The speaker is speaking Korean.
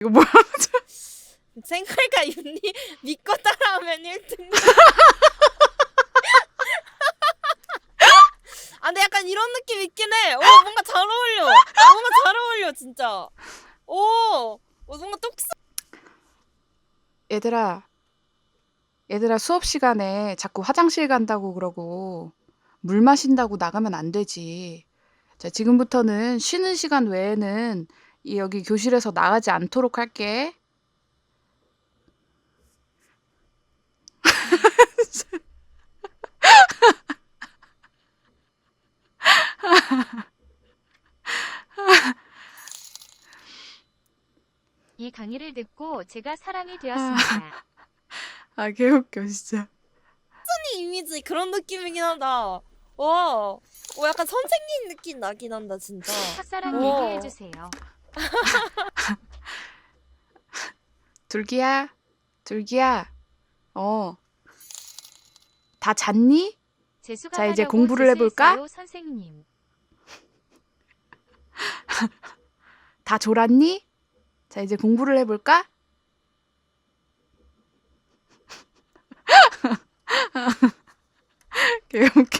이거 뭐야? 생활과 윤리 믿고 따라하면 1등. 아 근데 약간 이런 느낌 있긴 해. 어 뭔가 잘 어울려. 뭔가 잘 어울려 진짜. 오, 어, 뭔가 똑스. 얘들아, 얘들아 수업 시간에 자꾸 화장실 간다고 그러고 물 마신다고 나가면 안 되지. 자, 지금부터는 쉬는 시간 외에는 이 여기 교실에서 나가지 않도록 할게. 이 강의를 듣고 제가 사람이 되었습니다. 아, 개웃겨, 진짜. 이미지 그런 느낌이긴 하다. 와, 어 약간 선생님 느낌 나긴 한다 진짜. 첫사랑 오. 얘기해 주세요. 둘기야, 둘기야, 어, 다 잤니? 자, 이제 공부를 해볼까? 선생님. 다 졸았니? 자, 이제 공부를 해볼까? 개웃기.